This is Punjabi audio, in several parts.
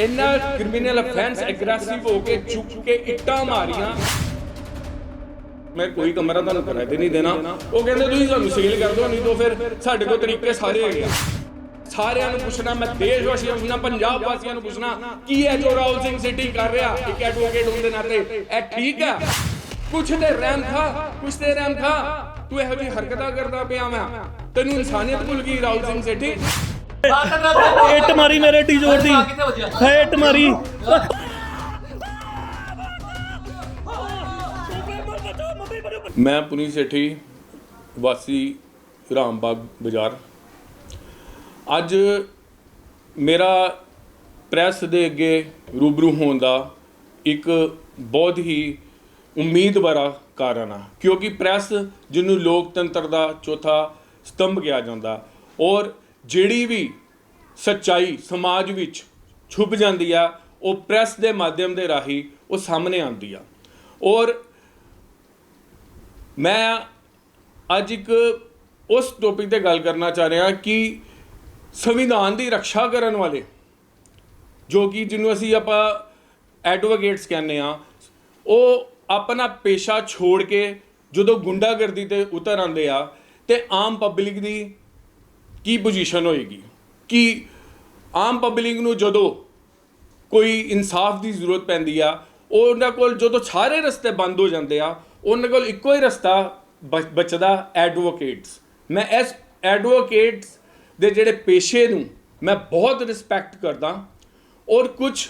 ਇੰਨਾ ਕ੍ਰਿਮੀਨਲ ਅਫੈਂਸ ਐਗਰੈਸਿਵ ਹੋ ਕੇ ਚੁੱਕ ਕੇ ਇੱਟਾਂ ਮਾਰੀਆਂ। ਮੈਂ ਕੋਈ ਕਮਰਾ ਤੁਹਾਨੂੰ ਕਿਰਾਏ ਤੇ ਨਹੀਂ ਦੇਣਾ। ਉਹ ਕਹਿੰਦੇ ਤੁਸੀਂ ਸਾਨੂੰ ਸੇਲ ਕਰ ਦਿਓ, ਨਹੀਂ ਤਾਂ ਫਿਰ ਸਾਡੇ ਕੋਲ ਤਰੀਕੇ ਸਾਰੇ ਹੈਗੇ। ਸਾਰਿਆਂ ਨੂੰ ਪੁੱਛਣਾ, ਮੈਂ ਦੇਸ਼ ਵਾਸੀਆਂ ਨੂੰ ਪੁੱਛਣਾ ਪੰਜਾਬ ਵਾਸੀਆਂ ਨੂੰ ਪੁੱਛਣਾ, ਕੀ ਹੈ ਜੋ ਰਾਹੁਲ ਸਿੰਘ ਸਿੱਟੀ ਕਰ ਰਿਹਾ, ਇੱਕ ਐਡਵੋਕੇਟ ਹੋਣ ਦੇ ਨਾਤੇ, ਇਹ ਠੀਕ ਹੈ? ਕੁਛ ਤੇ ਰਹਿਮ ਥਾ ਕੁਛ ਤੇ ਰਹਿਮ ਥਾ ਤੂੰ ਇਹੋ ਜਿਹੀ ਹਰਕਤਾਂ ਕਰਦਾ ਪਿਆ ਮੈਂ ਤੈਨੂੰ ਇਨਸਾਨੀਅਤ ਭੁੱਲ ਗਈ ਰਾਹੁਲ ਸਿੰਘ ਸਿੱਟੀ? ਇੱਟ ਮਾਰੀ ਮੇਰੇ ਟੀ ਜੋੜ ਦੀ। ਹੈ ਇੱਟ ਮਾਰੀ। ਮੈਂ ਪੁਨੀਤ ਸੇਠੀ ਵਾਸੀ ਰਾਮਬਾਗ ਬਾਜ਼ਾਰ। ਅੱਜ ਮੇਰਾ ਪ੍ਰੈਸ ਦੇ ਅੱਗੇ ਰੂਬਰੂ ਹੋਣ ਦਾ ਇੱਕ ਬਹੁਤ ਹੀ ਉਮੀਦ ਭਰਾ ਕਾਰਨ ਆ। ਕਿਉਂਕਿ ਪ੍ਰੈਸ ਜਿਹਨੂੰ ਲੋਕਤੰਤਰ ਦਾ ਚੌਥਾ ਸਤੰਭ ਕਿਹਾ ਜਾਂਦਾ ਔਰ ਜਿਹੜੀ ਵੀ ਸੱਚਾਈ ਸਮਾਜ ਵਿੱਚ ਛੁਪ ਜਾਂਦੀ ਆ, ਉਹ ਪ੍ਰੈਸ ਦੇ ਮਾਧਿਅਮ ਦੇ ਰਾਹੀਂ ਉਹ ਸਾਹਮਣੇ ਆਉਂਦੀ ਆ। ਔਰ ਮੈਂ ਅੱਜ ਇੱਕ ਉਸ ਟੌਪਿਕ ਤੇ ਗੱਲ ਕਰਨਾ ਚਾਹ ਰਿਹਾ ਕਿ ਸੰਵਿਧਾਨ ਦੀ ਰੱਖਿਆ ਕਰਨ ਵਾਲੇ, ਜੋ ਕਿ ਜਿਹਨੂੰ ਅਸੀਂ ਆਪਾਂ ਐਡਵੋਕੇਟਸ ਕਹਿੰਦੇ ਆ, ਉਹ ਆਪਣਾ ਪੇਸ਼ਾ ਛੋੜ ਕੇ ਜਦੋਂ ਗੁੰਡਾਗਰਦੀ ਤੇ ਉਤਰ ਆਉਂਦੇ ਆ, ਤੇ ਆਮ ਪਬਲਿਕ ਦੀ ਕੀ ਪੋਜੀਸ਼ਨ ਹੋਏਗੀ? ਕਿ ਆਮ ਪਬਲਿਕ ਨੂੰ ਜਦੋਂ ਕੋਈ ਇਨਸਾਫ ਦੀ ਜ਼ਰੂਰਤ ਪੈਂਦੀ ਆ, ਉਹ ਉਹਨਾਂ ਕੋਲ ਜਦੋਂ ਸਾਰੇ ਰਸਤੇ ਬੰਦ ਹੋ ਜਾਂਦੇ ਆ, ਉਹਨਾਂ ਕੋਲ ਇੱਕੋ ਹੀ ਰਸਤਾ ਬਚ- ਬਚਦਾ ਐਡਵੋਕੇਟਸ ਮੈਂ ਇਸ ਐਡਵੋਕੇਟਸ ਦੇ ਜਿਹੜੇ ਪੇਸ਼ੇ ਨੂੰ ਮੈਂ ਬਹੁਤ ਰਿਸਪੈਕਟ ਕਰਦਾ ਔਰ ਕੁਝ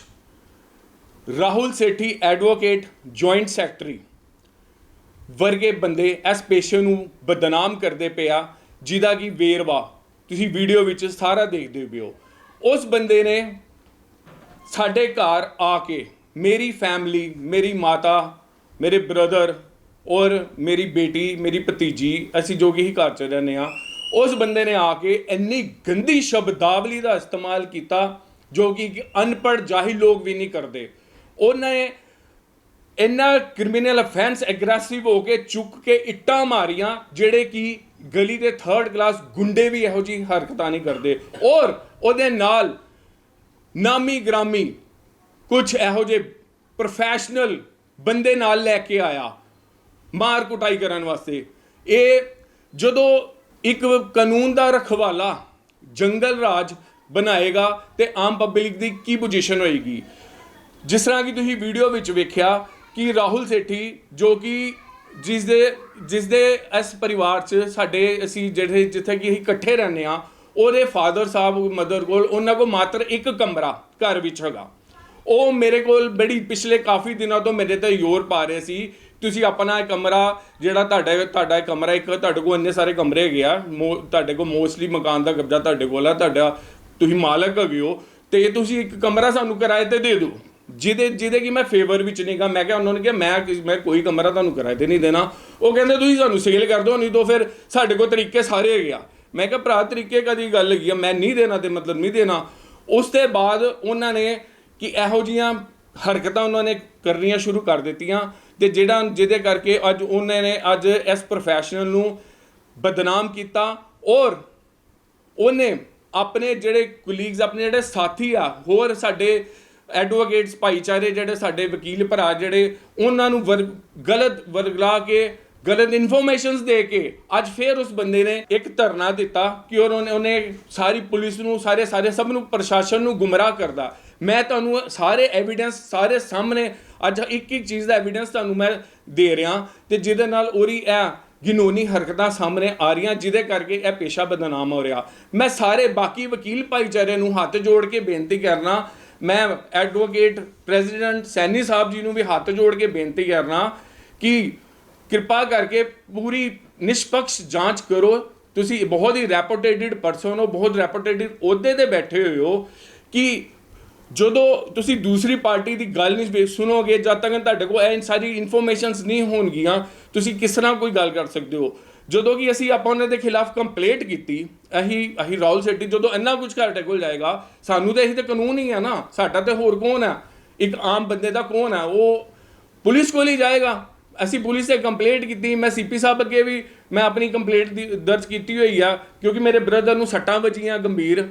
Rahul Sethi advocate joint secretary ਵਰਗੇ ਬੰਦੇ ਇਸ ਪੇਸ਼ੇ ਨੂੰ ਬਦਨਾਮ ਕਰਦੇ ਪਿਆ ਜਿਹਦਾ ਕਿ ਵੇਰਵਾ, ਤੁਸੀਂ ਵੀਡੀਓ ਵਿੱਚ ਸਾਰਾ ਦੇਖਦੇ ਹੋ। ਉਸ ਬੰਦੇ ਨੇ ਸਾਡੇ ਘਰ ਆ ਕੇ ਮੇਰੀ ਫੈਮਿਲੀ ਮੇਰੀ ਮਾਤਾ, ਮੇਰੇ ਬ੍ਰਦਰ ਔਰ ਮੇਰੀ ਬੇਟੀ, ਮੇਰੀ ਭਤੀਜੀ, ਅਸੀਂ ਜੋ ਕਿ ਹੀ ਘਰ ਚ ਰਹਿੰਦੇ ਆ ਉਸ ਬੰਦੇ ਨੇ ਆ ਕੇ ਇੰਨੀ ਗੰਦੀ ਸ਼ਬਦਾਵਲੀ ਦਾ ਇਸਤੇਮਾਲ ਕੀਤਾ ਜੋ ਕਿ ਅਨਪੜ੍ਹ ਜ਼ਾਹੀ ਲੋਕ ਵੀ ਨਹੀਂ ਕਰਦੇ। ਉਹਨੇ ਇੰਨਾ ਕ੍ਰਿਮੀਨਲ ਅਫੈਂਸ ਐਗਰੈਸਿਵ ਹੋ ਕੇ ਚੁੱਕ ਕੇ ਇੱਟਾਂ ਮਾਰੀਆਂ ਜਿਹੜੇ ਕਿ ਗਲੀ ਦੇ ਥਰਡ ਕਲਾਸ ਗੁੰਡੇ ਵੀ ਇਹੋ ਜਿਹੀ ਹਰਕਤਾਂ ਨਹੀਂ ਕਰਦੇ। ਔਰ ਉਹਦੇ ਨਾਲ ਨਾਮੀ ਗ੍ਰਾਮੀ ਕੁਝ ਇਹੋ ਜਿਹੇ ਪ੍ਰੋਫੈਸ਼ਨਲ ਬੰਦੇ ਨਾਲ ਲੈ ਕੇ ਆਇਆ ਮਾਰ ਕੁਟਾਈ ਕਰਨ ਵਾਸਤੇ। ਇਹ ਜਦੋਂ ਇੱਕ ਕਾਨੂੰਨ ਦਾ ਰਖਵਾਲਾ ਜੰਗਲ ਰਾਜ ਬਣਾਏਗਾ ਤੇ ਆਮ ਪਬਲਿਕ ਦੀ ਕੀ ਪੋਜੀਸ਼ਨ ਹੋਏਗੀ? ਜਿਸ ਤਰ੍ਹਾਂ ਕਿ ਤੁਸੀਂ ਵੀਡੀਓ ਵਿੱਚ ਵੇਖਿਆ ਕਿ ਰਾਹੁਲ ਸੇਠੀ ਜੋ ਕਿ ਜਿਸ ਦੇ ਜਿਸ ਦੇ ਇਸ ਪਰਿਵਾਰ 'ਚ ਸਾਡੇ ਅਸੀਂ ਜਿਹੜੇ ਜਿੱਥੇ ਕਿ ਅਸੀਂ ਇਕੱਠੇ ਰਹਿੰਦੇ ਆ ਉਹਦੇ ਫਾਦਰ ਸਾਹਿਬ ਮਦਰ ਕੋਲ ਉਹਨਾਂ ਕੋਲ ਮਾਤਰ ਇੱਕ ਕਮਰਾ ਘਰ ਵਿੱਚ ਹੈਗਾ। ਉਹ ਮੇਰੇ ਕੋਲ ਬੜੀ ਪਿਛਲੇ ਕਾਫੀ ਦਿਨਾਂ ਤੋਂ ਮੇਰੇ ਤੇ ਜ਼ੋਰ ਪਾ ਰਹੇ ਸੀ, ਤੁਸੀਂ ਆਪਣਾ ਕਮਰਾ ਜਿਹੜਾ ਤੁਹਾਡਾ ਤੁਹਾਡਾ ਇਹ ਕਮਰਾ ਇੱਕ ਤੁਹਾਡੇ ਕੋਲ ਇੰਨੇ ਸਾਰੇ ਕਮਰੇ ਹੈਗੇ ਆ, ਮੋ- ਤੁਹਾਡੇ ਕੋਲ ਮੋਸਟਲੀ ਮਕਾਨ ਦਾ ਕਬਜ਼ਾ ਤੁਹਾਡੇ ਕੋਲ ਆ, ਤੁਹਾਡਾ ਤੁਸੀਂ ਮਾਲਕ ਹੈਗੇ ਹੋ, ਤੇ ਤੁਸੀਂ ਇੱਕ ਕਮਰਾ ਸਾਨੂੰ ਕਿਰਾਏ ਤੇ ਦੇ ਦਿਓ। ਜਿਹਦੇ ਜਿਹਦੇ ਕਿ ਮੈਂ ਫੇਵਰ ਵਿੱਚ ਨਹੀਂਗਾ ਮੈਂ ਕਿਹਾ ਉਹਨਾਂ ਨੇ ਕਿਹਾ, ਮੈਂ ਮੈਂ ਕੋਈ ਕਮਰਾ ਤੁਹਾਨੂੰ ਕਿਰਾਏ ਤੇ ਨਹੀਂ ਦੇਣਾ। ਉਹ ਕਹਿੰਦੇ, ਤੁਸੀਂ ਸਾਨੂੰ ਸੇਲ ਕਰ ਦਿਓ, ਨਹੀਂ ਤਾਂ ਫਿਰ ਸਾਡੇ ਕੋਲ ਤਰੀਕੇ ਸਾਰੇ ਹੈਗੇ ਆ। ਮੈਂ ਕਿਹਾ, ਭਰਾ, ਤਰੀਕੇ ਕਦੀ ਗੱਲ ਹੈਗੀ ਆ? ਮੈਂ ਨਹੀਂ ਦੇਣਾ ਤੇ ਮਤਲਬ ਨਹੀਂ ਦੇਣਾ। ਉਸ ਤੋਂ ਬਾਅਦ ਉਹਨਾਂ ਨੇ ਕਿ ਇਹੋ ਜੀਆਂ ਹਰਕਤਾਂ ਉਹਨਾਂ ਨੇ ਕਰਨੀਆਂ ਸ਼ੁਰੂ ਕਰ ਦਿੱਤੀਆਂ ਤੇ ਜਿਹੜਾ ਜਿਹਦੇ ਕਰਕੇ ਅੱਜ ਉਹਨਾਂ ਨੇ ਅੱਜ ਇਸ ਪ੍ਰੋਫੈਸ਼ਨਲ ਨੂੰ ਬਦਨਾਮ ਕੀਤਾ ਔਰ ਉਹਨੇ ਆਪਣੇ ਜਿਹੜੇ ਕੁਲੀਗਸ ਆਪਣੇ ਜਿਹੜੇ ਸਾਥੀ ਆ, ਹੋਰ ਸਾਡੇ ਐਡਵੋਕੇਟਸ ਭਾਈਚਾਰੇ ਜਿਹੜੇ ਸਾਡੇ ਵਕੀਲ ਭਰਾ ਜਿਹੜੇ, ਉਹਨਾਂ ਨੂੰ ਵਰ- ਗਲਤ ਵਰਗਲਾ ਕੇ, ਗਲਤ ਇਨਫੋਰਮੇਸ਼ਨਸ ਦੇ ਕੇ, ਅੱਜ ਫੇਰ ਉਸ ਬੰਦੇ ਨੇ ਇੱਕ ਧਰਨਾ ਦਿੱਤਾ ਕਿ ਉਹਨੇ ਉਹਨੇ ਸਾਰੀ ਪੁਲਿਸ ਨੂੰ, ਸਾਰੇ ਸਾਰੇ ਸਭ ਨੂੰ, ਪ੍ਰਸ਼ਾਸਨ ਨੂੰ ਗੁੰਮਰਾਹ ਕਰਦਾ। ਮੈਂ ਤੁਹਾਨੂੰ ਸਾਰੇ ਐਵੀਡੈਂਸ ਸਾਰੇ ਸਾਹਮਣੇ, ਅੱਜ ਇੱਕ ਇੱਕ ਚੀਜ਼ ਦਾ ਐਵੀਡੈਂਸ ਤੁਹਾਨੂੰ ਮੈਂ ਦੇ ਰਿਹਾ ਤੇ ਜਿਹਦੇ ਨਾਲ ਉਹਦੀ ਇਹ ਗਿਨੋਨੀ ਹਰਕਤਾਂ ਸਾਹਮਣੇ ਆ ਰਹੀਆਂ, ਜਿਹਦੇ ਕਰਕੇ ਇਹ ਪੇਸ਼ਾ ਬਦਨਾਮ ਹੋ ਰਿਹਾ। ਮੈਂ ਸਾਰੇ ਬਾਕੀ ਵਕੀਲ ਭਾਈਚਾਰੇ ਨੂੰ ਹੱਥ ਜੋੜ ਕੇ ਬੇਨਤੀ ਕਰਨਾ ਮੈਂ ਐਡਵੋਕੇਟ ਪ੍ਰੈਜ਼ੀਡੈਂਟ ਸੈਣੀ ਸਾਹਿਬ ਜੀ ਨੂੰ ਵੀ ਹੱਥ ਜੋੜ ਕੇ ਬੇਨਤੀ ਕਰਨਾ ਕਿ ਕਿਰਪਾ ਕਰਕੇ ਪੂਰੀ ਨਿਸ਼ਪਕਸ਼ ਜਾਂਚ ਕਰੋ। ਤੁਸੀਂ ਬਹੁਤ ਹੀ ਰੈਪੂਟੇਟਿਡ ਪਰਸਨ ਹੋ, ਬਹੁਤ ਰੈਪੂਟੇਟਿਡ ਅਹੁਦੇ ਤੇ ਬੈਠੇ ਹੋਏ ਹੋ ਕਿ ਜਦੋਂ ਤੁਸੀਂ ਦੂਸਰੀ ਪਾਰਟੀ ਦੀ ਗੱਲ ਨਹੀਂ ਸੁਣੋਗੇ, ਜਦ ਤੱਕ ਤੁਹਾਡੇ ਕੋਲ ਇਹ ਸਾਰੀ ਇਨਫੋਰਮੇਸ਼ਨਸ ਨਹੀਂ ਹੋਣਗੀਆਂ, ਤੁਸੀਂ ਕਿਸ ਤਰ੍ਹਾਂ ਕੋਈ ਗੱਲ ਕਰ ਸਕਦੇ ਹੋ? ਜਦੋਂ ਕਿ ਅਸੀਂ ਆਪਾਂ ਉਹਨਾਂ ਦੇ ਖਿਲਾਫ ਕੰਪਲੇਂਟ ਕੀਤੀ, ਅਹੀ ਅਹੀ ਰਾਹੁਲ ਸੈੱਟੀ ਜਦੋਂ ਇੰਨਾ ਕੁਝ ਤੁਹਾਡੇ ਕੋਲ ਜਾਏਗਾ, ਸਾਨੂੰ ਤਾਂ ਇਹ ਤਾਂ ਕਾਨੂੰਨ ਹੀ ਆ ਨਾ, ਸਾਡਾ ਤੇ ਹੋਰ ਕੌਣ ਹੈ ਇੱਕ ਆਮ ਬੰਦੇ ਦਾ ਕੌਣ ਹੈ ਉਹ ਪੁਲਿਸ ਕੋਲ ਹੀ ਜਾਏਗਾ। ਅਸੀਂ ਪੁਲਿਸ ਤੇ ਕੰਪਲੇਂਟ ਕੀਤੀ, ਮੈਂ ਸੀਪੀ ਸਾਹਿਬ ਅੱਗੇ ਵੀ, ਮੈਂ ਆਪਣੀ ਕੰਪਲੇਂਟ ਦੀ ਦਰਜ ਕੀਤੀ ਹੋਈ ਆ, ਕਿਉਂਕਿ ਮੇਰੇ ਬ੍ਰਦਰ ਨੂੰ ਸੱਟਾਂ ਵੱਜੀਆਂ ਗੰਭੀਰ,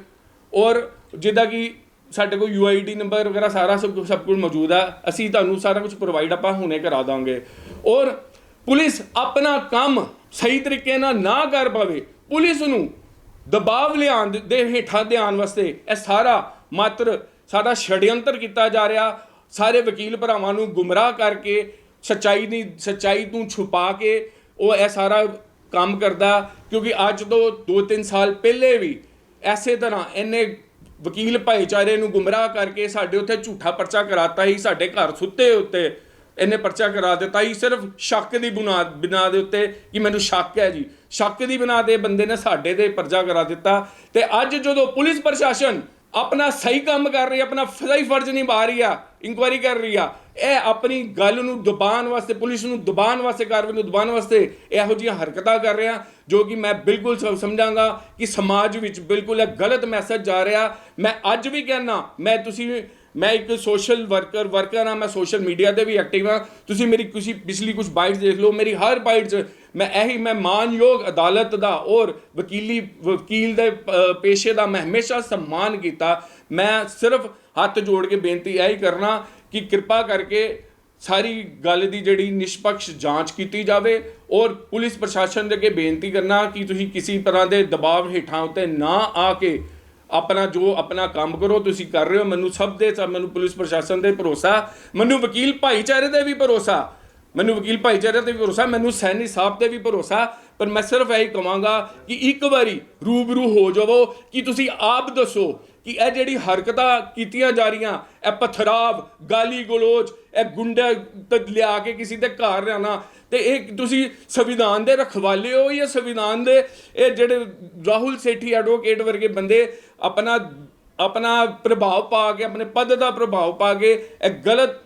ਔਰ ਜਿੱਦਾਂ ਕਿ ਸਾਡੇ ਕੋਲ UID ਨੰਬਰ ਵਗੈਰਾ ਸਾਰਾ ਸਭ ਸਭ ਕੁਝ ਮੌਜੂਦ ਹੈ ਅਸੀਂ ਤੁਹਾਨੂੰ ਸਾਰਾ ਕੁਝ ਪ੍ਰੋਵਾਈਡ ਆਪਾਂ ਹੁਣੇ ਕਰਾ ਦਾਂਗੇ। ਔਰ ਪੁਲਿਸ ਆਪਣਾ ਕੰਮ ਸਹੀ ਤਰੀਕੇ ਨਾਲ ਨਾ ਕਰ ਪਾਵੇ, ਪੁਲਿਸ ਨੂੰ ਦਬਾਅ ਲਿਆਉਣ ਦੇ- ਹੇਠਾਂ ਦੇ ਵਾਸਤੇ ਇਹ ਸਾਰਾ ਮਾਤਰ ਸਾਡਾ ਛੜਯੰਤਰ ਕੀਤਾ ਜਾ ਰਿਹਾ। ਸਾਰੇ ਵਕੀਲ ਭਰਾਵਾਂ ਨੂੰ ਗੁੰਮਰਾਹ ਕਰਕੇ ਸੱਚਾਈ ਦੀ ਸੱਚਾਈ ਤੋਂ ਛੁਪਾ ਕੇ ਉਹ ਇਹ ਸਾਰਾ ਕੰਮ ਕਰਦਾ, ਕਿਉਂਕਿ ਅੱਜ ਤੋਂ 2-3 ਸਾਲ ਪਹਿਲੇ ਵੀ ਐਸੇ ਤਰ੍ਹਾਂ ਇਹਨੇ ਵਕੀਲ ਭਾਈਚਾਰੇ ਨੂੰ ਗੁੰਮਰਾਹ ਕਰਕੇ ਸਾਡੇ ਉੱਤੇ ਝੂਠਾ ਪਰਚਾ ਕਰਾਤਾ ਸੀ, ਸਾਡੇ ਘਰ ਸੁੱਤੇ ਉੱਤੇ। ਇਹਨੇ ਪਰਚਾ ਕਰਾ ਦਿੱਤਾ ਹੀ ਸਿਰਫ ਸ਼ੱਕ ਦੀ ਬੁਨਿਆਦ ਬਿਨਾ ਦੇ ਉੱਤੇ ਕਿ ਮੈਨੂੰ ਸ਼ੱਕ ਹੈ ਜੀ। ਸ਼ੱਕ ਦੀ ਬਿਨਾ 'ਤੇ ਬੰਦੇ ਨੇ ਸਾਡੇ ਤੇ ਪਰਚਾ ਕਰਾ ਦਿੱਤਾ ਤੇ ਅੱਜ ਜਦੋਂ ਪੁਲਿਸ ਪ੍ਰਸ਼ਾਸਨ ਆਪਣਾ ਸਹੀ ਕੰਮ ਕਰ ਰਹੀ ਹੈ, ਆਪਣਾ ਸਹੀ ਫਰਜ਼ ਨਿਭਾ ਰਹੀ ਆ, ਇਨਕੁਆਇਰੀ ਕਰ ਰਹੀ ਆ, ਇਹ ਆਪਣੀ ਗੱਲ ਨੂੰ ਦਬਾਉਣ ਵਾਸਤੇ, ਪੁਲਿਸ ਨੂੰ ਦਬਾਉਣ ਵਾਸਤੇ ਕਾਰਵਾਈ ਨੂੰ ਦਬਾਉਣ ਵਾਸਤੇ ਇਹੋ ਜਿਹੀਆਂ ਹਰਕਤਾਂ ਕਰ ਰਿਹਾ, ਜੋ ਕਿ ਮੈਂ ਬਿਲਕੁਲ ਸਮਝਾਂਗਾ ਕਿ ਸਮਾਜ ਵਿੱਚ ਬਿਲਕੁਲ ਇਹ ਗਲਤ ਮੈਸੇਜ ਜਾ ਰਿਹਾ। ਮੈਂ ਅੱਜ ਵੀ ਕਹਿਣਾ ਮੈਂ ਤੁਸੀਂ ਮੈਂ ਇੱਕ ਸੋਸ਼ਲ ਵਰਕਰ ਵਰਕਰ ਹਾਂ, ਮੈਂ ਸੋਸ਼ਲ ਮੀਡੀਆ ਤੇ ਵੀ ਐਕਟਿਵ ਹਾਂ। ਤੁਸੀਂ ਮੇਰੀ ਕਿਸੇ, ਪਿਛਲੀ ਕੁਝ ਬਾਈਟਸ ਦੇਖ ਲਓ, ਮੇਰੀ ਹਰ ਬਾਈਟ 'ਚ ਮੈਂ ਇਹੀ, ਮੈਂ ਮਾਨਯੋਗ ਅਦਾਲਤ ਦਾ ਔਰ ਵਕੀਲੀ, ਵਕੀਲ ਦੇ ਪੇਸ਼ੇ ਦਾ ਮੈਂ ਹਮੇਸ਼ਾ ਸਨਮਾਨ ਕੀਤਾ। ਮੈਂ ਸਿਰਫ ਹੱਥ ਜੋੜ ਕੇ ਬੇਨਤੀ ਇਹੀ ਕਰਨਾ ਕਿ ਕਿਰਪਾ ਕਰਕੇ ਸਾਰੀ ਗੱਲ ਦੀ ਜਿਹੜੀ ਨਿਸ਼ਪਕਸ਼ ਜਾਂਚ ਕੀਤੀ ਜਾਵੇ ਔਰ ਪੁਲਿਸ ਪ੍ਰਸ਼ਾਸਨ ਦੇ ਅੱਗੇ ਬੇਨਤੀ ਕਰਨਾ ਕਿ ਤੁਸੀਂ ਕਿਸੇ ਤਰ੍ਹਾਂ ਦੇ ਦਬਾਅ ਹੇਠਾਂ ਉੱਤੇ ਨਾ ਆ ਕੇ ਆਪਣਾ ਜੋ ਆਪਣਾ ਕੰਮ ਕਰੋ, ਤੁਸੀਂ ਕਰ ਰਹੇ ਹੋ, ਮੈਨੂੰ ਸਭ ਦੇ ਸਭ, ਮੈਨੂੰ ਪੁਲਿਸ ਪ੍ਰਸ਼ਾਸਨ ਤੇ ਭਰੋਸਾ, ਮੈਨੂੰ ਵਕੀਲ ਭਾਈਚਾਰੇ ਤੇ ਵੀ ਭਰੋਸਾ, ਮੈਨੂੰ ਵਕੀਲ ਭਾਈਚਾਰੇ ਤੇ ਵੀ ਭਰੋਸਾ, ਮੈਨੂੰ ਸੈਣੀ ਸਾਹਿਬ ਤੇ ਵੀ ਭਰੋਸਾ, ਪਰ ਮੈਂ ਸਿਰਫ ਇਹੀ ਕਹਾਂਗਾ ਕਿ ਇੱਕ ਵਾਰੀ ਰੂਬਰੂ ਹੋ ਜਾਵੋ, ਕਿ ਤੁਸੀਂ ਆਪ ਦੱਸੋ ਕਿ ਇਹ ਜਿਹੜੀ ਹਰਕਤਾਂ ਕੀਤੀਆਂ ਜਾ ਰਹੀਆਂ, ਇਹ ਪਥਰਾਵ ਗਾਲੀ ਗਲੋਚ ਇਹ ਗੁੰਡਾ ਲਿਆ ਕੇ ਕਿਸੇ ਦੇ ਘਰ ਰਹਿਣਾ ਤੇ ਇਹ ਤੁਸੀਂ ਸੰਵਿਧਾਨ ਦੇ ਰਖਵਾਲੇ ਹੋ ਜਾਂ ਸੰਵਿਧਾਨ ਦੇ ਇਹ ਜਿਹੜੇ ਰਾਹੁਲ ਸੇਠੀ ਐਡਵੋਕੇਟ ਵਰਗੇ ਬੰਦੇ ਆਪਣਾ ਆਪਣਾ ਪ੍ਰਭਾਵ ਪਾ ਕੇ, ਆਪਣੇ ਪਦ ਦਾ ਪ੍ਰਭਾਵ ਪਾ ਕੇ ਇਹ ਗਲਤ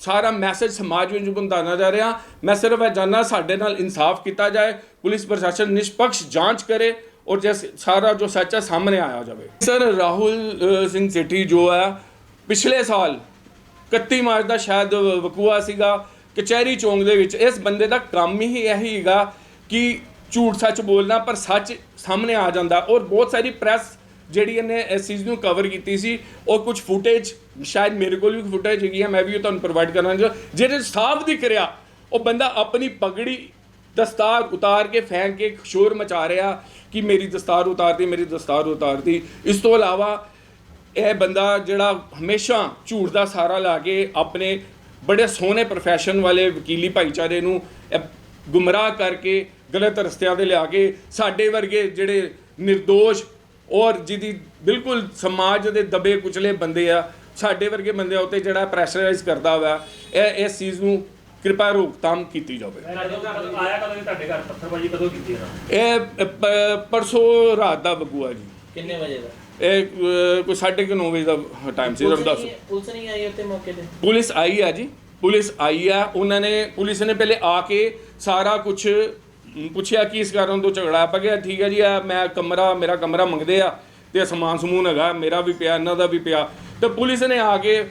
ਸਾਰਾ ਮੈਸੇਜ ਸਮਾਜ ਵਿੱਚ ਬੰਦਾਨਾ ਜਾ ਰਿਹਾ। ਮੈਂ ਸਿਰਫ ਇਹ ਜਾਨਣਾ ਸਾਡੇ ਨਾਲ ਇਨਸਾਫ ਕੀਤਾ ਜਾਏ, ਪੁਲਿਸ ਪ੍ਰਸ਼ਾਸਨ ਨਿਸ਼ਪਕਸ਼ ਜਾਂਚ ਕਰੇ ਔਰ ਜੇ ਸਾਰਾ ਜੋ ਸੱਚ ਹੈ ਸਾਹਮਣੇ ਆਇਆ ਜਾਵੇ। ਸਰ, ਰਾਹੁਲ ਸਿੰਘ ਸੇਠੀ ਜੋ ਹੈ, ਪਿਛਲੇ ਸਾਲ 31 ਮਾਰਚ ਦਾ ਸ਼ਾਇਦ ਵਕੂਆ ਸੀਗਾ ਕਚਹਿਰੀ ਚੌਂਕ ਦੇ ਵਿੱਚ, ਇਸ ਬੰਦੇ ਦਾ ਕੰਮ ਹੀ ਇਹੀ ਹੈਗਾ ਕਿ ਝੂਠ ਸੱਚ ਬੋਲਣਾ, ਪਰ ਸੱਚ ਸਾਹਮਣੇ ਆ ਜਾਂਦਾ। ਔਰ ਬਹੁਤ ਸਾਰੀ ਪ੍ਰੈਸ ਜਿਹੜੀ ਇਹਨੇ ਇਸ ਚੀਜ਼ ਨੂੰ ਕਵਰ ਕੀਤੀ ਸੀ ਔਰ ਕੁਝ ਫੁਟੇਜ ਸ਼ਾਇਦ ਮੇਰੇ ਕੋਲ ਵੀ ਫੁਟੇਜ ਹੈਗੀ ਹੈ ਮੈਂ ਵੀ ਉਹ ਤੁਹਾਨੂੰ ਪ੍ਰੋਵਾਈਡ ਕਰਾਂਗਾ ਜਿਹੜੇ ਸਾਫ਼ ਦਿਖ ਰਿਹਾ, ਉਹ ਬੰਦਾ ਆਪਣੀ ਪਗੜੀ ਦਸਤਾਰ ਉਤਾਰ ਕੇ ਫੈਂਕ ਕੇ ਸ਼ੋਰ ਮਚਾ ਰਿਹਾ ਕਿ ਮੇਰੀ ਦਸਤਾਰ ਉਤਾਰਤੀ, ਮੇਰੀ ਦਸਤਾਰ ਉਤਾਰਤੀ। ਇਸ ਤੋਂ ਇਲਾਵਾ ਇਹ ਬੰਦਾ ਜਿਹੜਾ ਹਮੇਸ਼ਾ ਝੂਠ ਦਾ ਸਹਾਰਾ ਲਾ ਕੇ ਆਪਣੇ ਬੜੇ ਸੋਹਣੇ profession ਵਾਲੇ ਵਕੀਲੀ ਭਾਈਚਾਰੇ ਨੂੰ ਗੁੰਮਰਾਹ ਕਰਕੇ ਗਲਤ ਰਸਤਿਆਂ ਤੇ ਲਿਆ ਕੇ ਸਾਡੇ ਵਰਗੇ ਜਿਹੜੇ નિર્ਦੋਸ਼ ਔਰ ਜਿਹਦੀ ਬਿਲਕੁਲ ਸਮਾਜ ਦੇ ਦਬੇ ਕੁਚਲੇ ਬੰਦੇ ਆ ਸਾਡੇ ਵਰਗੇ ਬੰਦੇ ਉੱਤੇ ਜਿਹੜਾ ਪ੍ਰੈਸ਼ਰਾਈਜ਼ ਕਰਦਾ ਹੋਇਆ ਇਹ ਇਸ ਚੀਜ਼ ਨੂੰ ਕਿਰਪਾ ਰੋਕਥਾਮ ਕੀਤੀ ਜਾਵੇ। ਆਇਆ ਕਦੋਂ ਜੀ ਤੁਹਾਡੇ ਘਰ ਪੱਥਰਬਾਜੀ ਕਦੋਂ ਕੀਤੀ ਇਹਨਾਂ ਇਹ ਪਰਸੋਂ ਰਾਤ ਦਾ ਬਗੂਆ ਜੀ। ਕਿੰਨੇ ਵਜੇ ਦਾ? ਇਹ ਅ, ਕੋਈ 9:30 ਵਜੇ ਦਾ ਟਾਈਮ ਸੀ ਤੁਹਾਨੂੰ ਦੱਸ ਪੁਲਿਸ ਨਹੀਂ ਆਈ ਉੱਥੇ ਮੌਕੇ ਤੇ? ਪੁਲਿਸ ਆਈ ਆ ਜੀ ਪੁਲਿਸ ਆਈ ਆ ਉਹਨਾਂ ਨੇ ਪੁਲਿਸ ਨੇ ਪਹਿਲੇ ਆ ਕੇ ਸਾਰਾ ਕੁਝ ਪੁੱਛਿਆ ਕਿ ਇਸ ਕਾਰਨ ਤੋਂ ਝਗੜਾ ਪੈ ਗਿਆ। ਠੀਕ ਹੈ ਜੀ ਆ ਮੈਂ ਕਮਰਾ ਮੇਰਾ ਕਮਰਾ ਮੰਗਦੇ ਆ ਤੇ ਸਮਾਨ ਸਮੂਨ ਹੈਗਾ ਮੇਰਾ ਵੀ ਪਿਆ ਇਹਨਾਂ ਦਾ ਵੀ ਪਿਆ। ਤੇ ਪੁਲਿਸ ਨੇ ਆ ਕੇ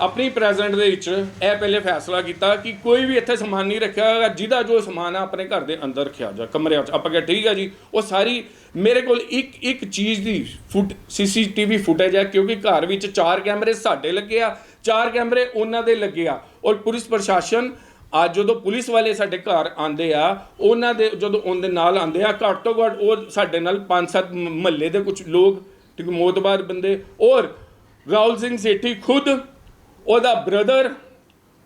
ਆਪਣੀ ਪ੍ਰੈਜ਼ੈਂਟ ਦੇ ਵਿੱਚ ਇਹ ਪਹਿਲੇ ਫੈਸਲਾ ਕੀਤਾ ਕਿ ਕੋਈ ਵੀ ਇੱਥੇ ਸਮਾਨ ਨਹੀਂ ਰੱਖਿਆ ਹੋਇਆ ਜਿਹਦਾ ਜੋ ਸਮਾਨ ਆ ਆਪਣੇ ਘਰ ਦੇ ਅੰਦਰ ਰੱਖਿਆ ਜਾ, ਕਮਰਿਆਂ 'ਚ। ਆਪਾਂ ਕਿਹਾ ਠੀਕ ਹੈ ਜੀ, ਉਹ ਸਾਰੀ ਮੇਰੇ ਕੋਲ ਇੱਕ ਇੱਕ ਚੀਜ਼ ਦੀ ਫੁਟ ਸੀਸੀਟੀਵੀ ਫੁਟੇਜ ਹੈ, ਕਿਉਂਕਿ ਘਰ ਵਿੱਚ ਚਾਰ ਕੈਮਰੇ ਸਾਡੇ ਲੱਗੇ ਆ, ਚਾਰ ਕੈਮਰੇ ਉਹਨਾਂ ਦੇ ਲੱਗੇ ਆ। ਔਰ ਪੁਲਿਸ ਪ੍ਰਸ਼ਾਸਨ ਅੱਜ ਜਦੋਂ ਪੁਲਿਸ ਵਾਲੇ ਸਾਡੇ ਘਰ ਆਂਦੇ ਆ, ਉਹਨਾਂ ਦੇ ਜਦੋਂ ਉਹਦੇ ਨਾਲ ਆਂਦੇ ਆ, ਘੱਟ ਤੋਂ ਘੱਟ ਉਹ ਸਾਡੇ ਨਾਲ ਪੰਜ ਸੱਤ ਮਹੱਲੇ ਦੇ ਕੁਝ ਲੋਕ, ਠੀਕ, ਮੋਤਬਾਰ ਬੰਦੇ, ਔਰ ਰਾਹੁਲ ਸਿੰਘ ਸੇਠੀ ਖੁਦ ਉਹਦਾ ਬ੍ਰਦਰ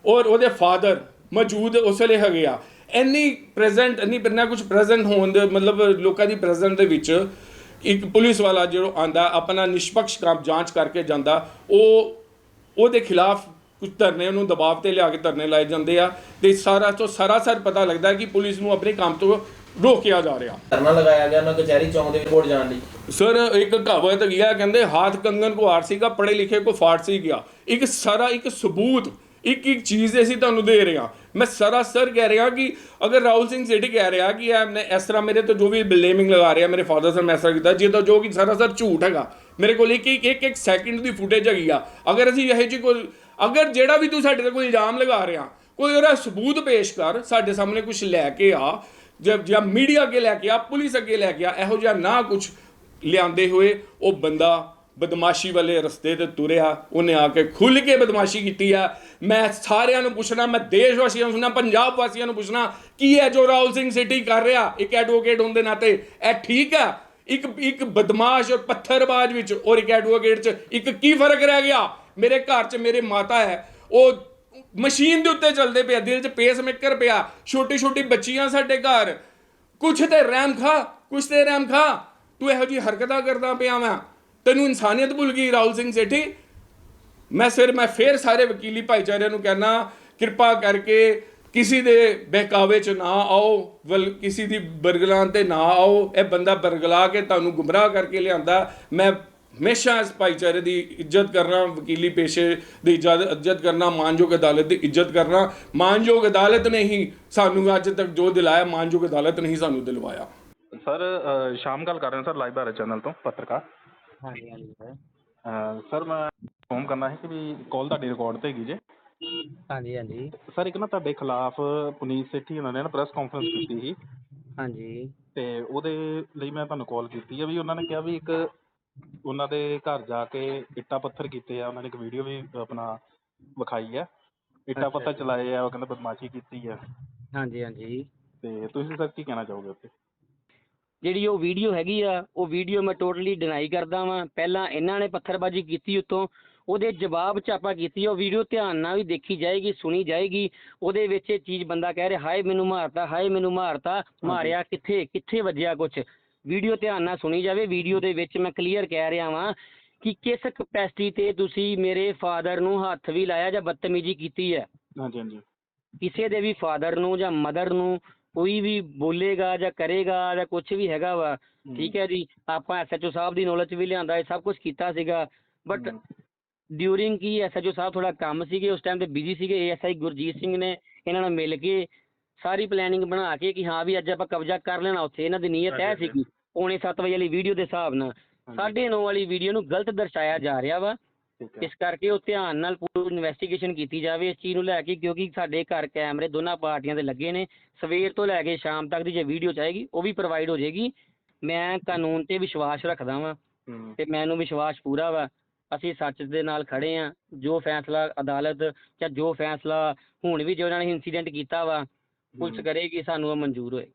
ਔਰ ਉਹਦੇ ਫਾਦਰ ਮੌਜੂਦ ਉਸ ਵੇਲੇ ਹੈਗੇ ਆ। ਇੰਨੀ ਪ੍ਰੈਜ਼ੈਂਟ ਇੰਨੀ ਬੰਨਾ ਕੁਝ ਪ੍ਰੈਜ਼ੈਂਟ ਹੋਣ ਦੇ ਮਤਲਬ ਲੋਕਾਂ ਦੀ ਪ੍ਰੈਜ਼ੈਂਟ ਦੇ ਵਿੱਚ ਇੱਕ ਪੁਲਿਸ ਵਾਲਾ ਜਿਹੜਾ ਆਂਦਾ ਆਪਣਾ ਨਿਸ਼ਪਕਸ਼ ਕੰਮ ਜਾਂਚ ਕਰਕੇ ਜਾਂਦਾ, ਉਹ, ਉਹਦੇ ਖਿਲਾਫ ਕੁਝ ਧਰਨੇ ਉਹਨੂੰ ਦਬਾਅ ਤੇ ਲਿਆ ਕੇ ਧਰਨੇ ਲਾਏ ਜਾਂਦੇ ਆ ਤੇ ਸਾਰਾ ਤੋਂ ਸਰਾਸਰ ਪਤਾ ਲੱਗਦਾ ਕਿ ਪੁਲਿਸ ਨੂੰ ਆਪਣੇ ਕੰਮ ਤੋਂ ਰੋਕਿਆ ਜਾ ਰਿਹਾ। ਧਰਨਾ ਲਗਾਇਆ ਗਿਆ ਉਹਨਾਂ ਕਚਹਿਰੀ ਚੌਂਕ ਦੇ ਵੋਟ ਜਾਣ ਲਈ। ਸਰ ਇੱਕ ਕਹਾਵਤ ਹੈਗੀ ਆ ਕਹਿੰਦੇ ਹਾਥ ਕੰਗਨ ਕੋ ਹਾਰ ਸੀਗਾ ਪੜੇ ਲਿਖੇ ਕੋ ਫਾੜ ਸੀ ਗਿਆ। ਇੱਕ ਸਾਰਾ ਇੱਕ ਸਬੂਤ ਇੱਕ ਇੱਕ ਚੀਜ਼ ਅਸੀਂ ਤੁਹਾਨੂੰ ਦੇ ਰਹੇ ਮੈਂ ਸਰਾਸਰ ਕਹਿ ਰਿਹਾ ਕਿ ਅਗਰ ਰਾਹੁਲ ਸਿੰਘ ਸੇਠੀ ਕਹਿ ਰਿਹਾ ਕਿ ਮੈਂ ਇਸ ਤਰ੍ਹਾਂ ਮੇਰੇ ਤੋਂ ਜੋ ਵੀ ਬਲੇਮਿੰਗ ਲਗਾ ਰਿਹਾ ਮੇਰੇ ਫਾਦਰ ਸਰ ਮੈਂ ਇਸ ਤਰ੍ਹਾਂ ਕੀਤਾ ਜੇ ਤਾਂ ਜੋ ਕਿ ਸਰਾਸਰ ਝੂਠ ਹੈਗਾ। ਮੇਰੇ ਕੋਲ ਇੱਕ ਇੱਕ ਇੱਕ ਇੱਕ ਸੈਕਿੰਡ ਦੀ ਫੁਟੇਜ ਹੈਗੀ ਆ। ਅਗਰ ਅਸੀਂ ਇਹ ਜੀ ਕੋਈ ਅਗਰ ਜਿਹੜਾ ਵੀ ਤੂੰ ਸਾਡੇ ਤੇ ਕੋਈ ਇਲਜ਼ਾਮ ਲਗਾ ਰਿਹਾ ਕੋਈ ਉਹਦਾ ਸਬੂਤ ਪੇਸ਼ ਕਰ ਸਾਡੇ ਸਾਹਮਣੇ ਕੁਝ ਲੈ ਕੇ ਆ ਜਦ ਜਾਂ ਮੀਡੀਆ ਅੱਗੇ ਲੈ ਕੇ ਆ, ਪੁਲਿਸ ਅੱਗੇ ਲੈ ਕੇ ਆ, ਇਹੋ ਜਿਹਾ ਨਾ ਕੁਝ ਲਿਆਂਦੇ ਹੋਏ ਉਹ ਬੰਦਾ ਬਦਮਾਸ਼ੀ ਵਾਲੇ ਰਸਤੇ ਤੇ ਤੁਰਿਆ, ਉਹਨੇ ਆ ਕੇ ਖੁੱਲ ਕੇ ਬਦਮਾਸ਼ੀ ਕੀਤੀ ਆ। ਮੈਂ ਸਾਰਿਆਂ ਨੂੰ ਪੁੱਛਣਾ, ਮੈਂ ਦੇਸ਼ ਵਾਸੀਆਂ ਨੂੰ ਪੁੱਛਣਾ, ਪੰਜਾਬ ਵਾਸੀਆਂ ਨੂੰ ਪੁੱਛਣਾ, ਕੀ ਹੈ ਜੋ ਰਾਹੁਲ ਸਿੰਘ ਸਿੱਟੀ ਕਰ ਰਿਹਾ, ਇੱਕ ਐਡਵੋਕੇਟ ਹੋਣ ਦੇ ਨਾਤੇ, ਇਹ ਠੀਕ ਆ? ਇੱਕ ਇੱਕ ਬਦਮਾਸ਼ ਔਰ ਪੱਥਰਬਾਜ਼ ਵਿੱਚ ਔਰ ਇੱਕ ਐਡਵੋਕੇਟ 'ਚ ਇੱਕ ਕੀ ਫ਼ਰਕ ਰਹਿ ਗਿਆ? ਮੇਰੇ ਘਰ 'ਚ ਮੇਰੇ ਮਾਤਾ ਹੈ, ਉਹ ਮਸ਼ੀਨ ਦੇ ਉੱਤੇ ਚੱਲਦੇ ਪਿਆ, ਦਿਲ 'ਚ ਪੇਸਮੇਕਰ ਪਿਆ ਛੋਟੀ ਛੋਟੀ ਬੱਚੀਆਂ ਸਾਡੇ ਘਰ। ਕੁਛ ਤੇ ਰਹਿਮ ਖਾ, ਕੁਛ ਤੇ ਰਹਿਮ ਖਾ। ਤੂੰ ਇਹੋ ਜੀ ਹਰਕਤਾਂ ਕਰਦਾ ਪਿਆ ਮੈਂ ਤੈਨੂੰ ਇਨਸਾਨੀਅਤ ਭੁੱਲ ਗਈ ਰਾਹੁਲ ਸਿੰਘ ਸੇਠੀ। ਮੈਂ ਸਿਰ, ਮੈਂ ਫੇਰ ਸਾਰੇ ਵਕੀਲੀ ਭਾਈਚਾਰਿਆਂ ਨੂੰ ਕਹਿਣਾ, ਕਿਰਪਾ ਕਰਕੇ ਕਿਸੇ ਦੇ ਬਹਿਕਾਵੇ 'ਚ ਨਾ ਆਓ, ਵਲ, ਕਿਸੇ ਦੀ ਬਰਗਲਾਂ ਤੇ ਨਾ ਆਓ। ਇਹ ਬੰਦਾ ਬਰਗਲਾ ਕੇ ਤੁਹਾਨੂੰ ਗੁੰਮਰਾਹ ਕਰਕੇ ਲਿਆਂਦਾ। ਮੈਂ ਹਮੇਸ਼ਾ ਇਸ ਭਾਈਚਾਰੇ ਦੀ ਇੱਜ਼ਤ ਕਰਨਾ ਵਕੀਲੀ ਪੇਸ਼ੇ ਦੀ ਇੱਜ਼ਤ ਇੱਜ਼ਤ ਕਰਨਾ ਮਾਨਯੋਗ ਅਦਾਲਤ ਦੀ ਇੱਜ਼ਤ ਕਰਨਾ ਮਾਨਯੋਗ ਅਦਾਲਤ ਨੇ ਹੀ ਸਾਨੂੰ ਅੱਜ ਤੱਕ ਜੋ ਦਿਲਾਇਆ ਮਾਨਯੋਗ ਅਦਾਲਤ ਨੇ ਹੀ ਸਾਨੂੰ ਦਿਲਵਾਇਆ। ਸਰ ਸ਼ਾਮ ਗੱਲ ਕਰ ਰਹੇ ਹਾਂ ਸਰ ਲਾਈਵ ਭਾਰਤ ਚੈਨਲ ਤੋਂ ਪੱਤਰਕਾਰ। ਹਾਂਜੀ ਹਾਂਜੀ ਸਰ ਮੈਂ ਫੋਨ ਕਰਨਾ ਸੀ ਕਿ ਵੀ ਕਾਲ ਤੁਹਾਡੀ ਰਿਕਾਰਡ ਤੇ ਹੈਗੀ ਜੇ। ਹਾਂਜੀ ਹਾਂਜੀ। ਸਰ ਇੱਕ ਨਾ ਤੁਹਾਡੇ ਖਿਲਾਫ ਪੁਨੀਤ ਸੇਠੀ ਉਹਨਾਂ ਨੇ ਨਾ ਪ੍ਰੈਸ ਕਾਨਫਰੰਸ ਕੀਤੀ ਸੀ। ਹਾਂਜੀ। ਤੇ ਉਹਦੇ ਲਈ ਮੈਂ ਤੁਹਾਨੂੰ ਕਾਲ ਕੀਤੀ ਆ ਵੀ ਉਹਨਾਂ ਨੇ ਕਿਹਾ ਵੀ ਇੱਕ ਉਹਨਾਂ ਦੇ ਘਰ ਜਾ ਕੇ ਇੱਟਾਂ ਪੱਥਰ ਕੀਤੇ ਆ ਉਹਨਾਂ ਨੇ ਇੱਕ ਵੀਡੀਓ ਵੀ ਆਪਣਾ ਵਿਖਾਈ ਆ। ਇੱਟਾਂ ਪੱਥਰ। ਚਲਾਏ ਆ ਉਹ ਕਹਿੰਦਾ ਬਦਮਾਸ਼ੀ ਕੀਤੀ ਆ। ਹਾਂਜੀ ਹਾਂਜੀ। ਤੇ ਤੁਸੀਂ ਸਰ ਕੀ ਕਹਿਣਾ ਚਾਹੋਗੇ ਉੱਤੇ? ਜਿਹੜੀ ਉਹ ਵੀਡੀਓ ਹੈਗੀ ਆ ਉਹ ਵੀਡੀਓ ਮੈਂ ਟੋਟਲੀ ਡਿਨਾਈ ਕਰਦਾ ਵਾਂ। ਪਹਿਲਾਂ ਇਹਨਾਂ ਨੇ ਪੱਥਰਬਾਜ਼ੀ ਕੀਤੀ ਉੱਤੋਂ ਉਹਦੇ ਜਵਾਬ ਚ ਆਪਾਂ ਕੀਤੀ ਉਹ ਵੀਡੀਓ ਧਿਆਨ ਨਾਲ ਵੀ ਦੇਖੀ ਜਾਏਗੀ ਸੁਣੀ ਜਾਏਗੀ। ਉਹਦੇ ਵਿੱਚ ਇਹ ਚੀਜ਼ ਬੰਦਾ ਕਹਿ ਰਿਹਾ ਹਾਏ ਮੈਨੂੰ ਮਾਰਤਾ ਹਾਏ ਮੈਨੂੰ ਮਾਰਤਾ। ਮਾਰਿਆ ਕਿੱਥੇ ਕਿੱਥੇ ਵੱਜਿਆ ਕੁਛ? ਵੀਡੀਓ ਧਿਆਨ ਨਾਲ ਸੁਣੀ ਜਾਵੇ। ਵੀਡੀਓ ਦੇ ਵਿੱਚ ਮੈਂ ਕਲੀਅਰ ਕਹਿ ਰਿਹਾ ਵਾਂ ਕਿ ਕਿਸ ਕਪੈਸਿਟੀ ਤੇ ਤੁਸੀਂ ਮੇਰੇ ਫਾਦਰ ਨੂੰ ਹੱਥ ਵੀ ਲਾਇਆ ਜਾਂ ਬਦਤਮੀਜ਼ੀ ਕੀਤੀ ਹੈ? ਹਾਂਜੀ ਹਾਂਜੀ। ਕਿਸੇ ਦੇ ਵੀ ਫਾਦਰ ਨੂੰ ਜਾਂ ਮਦਰ ਨੂੰ ਕੋਈ ਵੀ ਬੋਲੇਗਾ ਜਾਂ ਕਰੇਗਾ ਜਾਂ ਕੁਝ ਵੀ ਹੈਗਾ ਵਾ ਠੀਕ ਹੈ ਜੀ? ਆਪਾਂ ਐਸਐਚਓ ਸਾਹਿਬ ਦੀ ਨੌਲੇਜ ਵੀ ਲਿਆਂਦਾ ਇਹ ਸਭ ਕੁਝ ਕੀਤਾ ਸੀਗਾ। ਬਟ। ਡਿਊਰਿੰਗ ਕੀ ਐਸਐਚਓ ਸਾਹਿਬ ਥੋੜਾ ਕੰਮ ਸੀਗੇ ਉਸ ਟਾਈਮ ਤੇ ਬਿਜ਼ੀ ਸੀਗੇ। ਏਐਸਆਈ ਗੁਰਜੀਤ ਸਿੰਘ ਨੇ ਇਹਨਾਂ ਨਾਲ ਮਿਲ ਕੇ ਸਾਰੀ ਪਲੈਨਿੰਗ ਬਣਾ ਕੇ ਕਿ ਹਾਂ ਵੀ ਅੱਜ ਆਪਾਂ ਕਬਜ਼ਾ ਕਰ ਲੈਣਾ ਉੱਥੇ ਇਹਨਾਂ ਦੀ ਨੀਅਤ ਇਹ ਸੀਗੀ ਪੌਣੇ 7 ਵਜੇ ਵਾਲੀ ਵੀਡੀਓ ਦੇ ਹਿਸਾਬ ਨਾਲ। ਸਾਢੇ ਨੌ ਵਾਲੀ ਵੀਡੀਓ ਨੂੰ ਗਲਤ ਦਰਸਾਇਆ ਜਾ ਰਿਹਾ ਵਾ। ਇਸ ਕਰਕੇ ਉਹ ਧਿਆਨ ਨਾਲ ਪੂਰੀ ਇਨਵੈਸਟੀਗੇਸ਼ਨ ਕੀਤੀ ਜਾਵੇ ਇਸ ਚੀਜ਼ ਨੂੰ ਲੈ ਕੇ ਕਿਉਂਕਿ ਸਾਡੇ ਘਰ ਕੈਮਰੇ ਦੋਨਾਂ ਪਾਰਟੀਆਂ ਦੇ ਲੱਗੇ ਨੇ। ਸਵੇਰ ਤੋਂ ਲੈ ਕੇ ਸ਼ਾਮ ਤੱਕ ਦੀ ਜੇ ਵੀਡੀਓ ਚਾਹੇਗੀ ਉਹ ਵੀ ਪ੍ਰੋਵਾਈਡ ਹੋ ਜਾਏਗੀ। ਮੈਂ ਕਾਨੂੰਨ ਤੇ ਵਿਸ਼ਵਾਸ ਰੱਖਦਾ ਵਾਂ ਤੇ ਮੈਨੂੰ ਵਿਸ਼ਵਾਸ ਪੂਰਾ ਵਾ। ਅਸੀਂ ਸੱਚ ਦੇ ਨਾਲ ਖੜੇ ਆ ਜੋ ਫੈਸਲਾ ਅਦਾਲਤ ਜਾਂ ਜੋ ਫੈਸਲਾ ਹੁਣ ਵੀ ਜੋ ਉਹਨਾਂ ਨੇ ਇਨਸੀਡੈਂਟ ਕੀਤਾ ਵਾ ਪੁਲਿਸ। ਕਰੇਗੀ ਸਾਨੂੰ ਉਹ ਮਨਜ਼ੂਰ ਹੋਏ